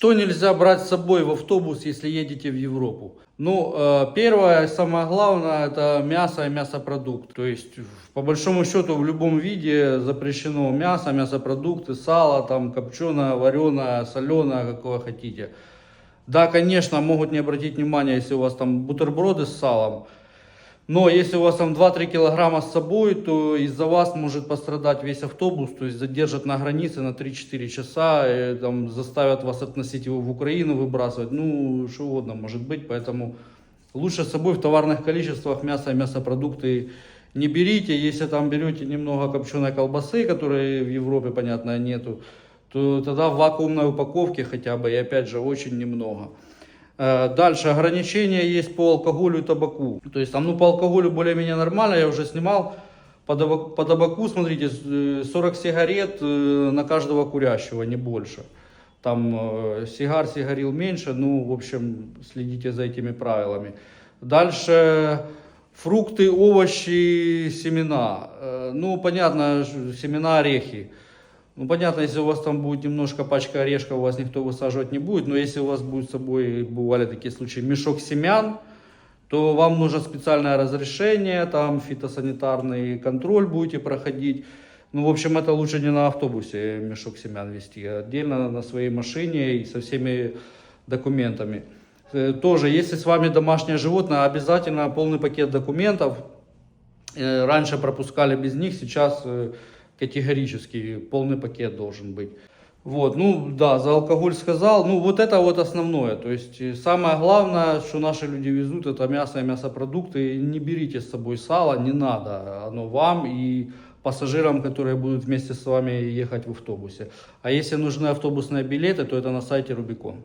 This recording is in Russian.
Что нельзя брать с собой в автобус, если едете в Европу? Ну, э, первое, самое главное, это мясо и мясопродукт. То есть, по большому счету, в любом виде запрещено мясо, мясопродукты, сало, там, копченое, вареное, соленое, какое хотите. Да, конечно, могут не обратить внимания, если у вас там бутерброды с салом. Но если у вас там 2-3 килограмма с собой, то из-за вас может пострадать весь автобус, то есть задержат на границе на 3-4 часа, и, там, заставят вас относить его в Украину, выбрасывать, ну, что угодно может быть, поэтому лучше с собой в товарных количествах мясо и мясопродукты не берите, если там берете немного копченой колбасы, которой в Европе, понятно, нету, то тогда в вакуумной упаковке хотя бы, и опять же, очень немного. Э, Дальше ограничения есть по алкоголю и табаку. То есть там, ну, по алкоголю более-менее нормально, я уже снимал. По табаку, смотрите, с- э, 40 сигарет э, на каждого курящего, не больше. Там сигар, сигарил меньше, ну, в общем, следите за этими правилами. Дальше фрукты, овощи, семена. Ну, понятно, семена, орехи. Ну, понятно, если у вас там будет немножко пачка орешков, у вас никто высаживать не будет, но если у вас будет с собой, бывали такие случаи, мешок семян, то вам нужно специальное разрешение, там фитосанитарный контроль будете проходить. Ну, в общем, это лучше не на автобусе мешок семян вести, а отдельно на своей машине и со всеми документами. Э, Тоже, если с вами домашнее животное, обязательно полный пакет документов. Э, Раньше пропускали без них, сейчас э, категорически полный пакет должен быть. Вот, ну да, за алкоголь сказал. Ну вот это вот основное. То есть э, самое главное, что наши люди везут, это мясо и мясопродукты. Не берите с собой сало, не надо. Оно вам и пассажирам, которые будут вместе с вами ехать в автобусе. А если нужны автобусные билеты, то это на сайте Рубикон.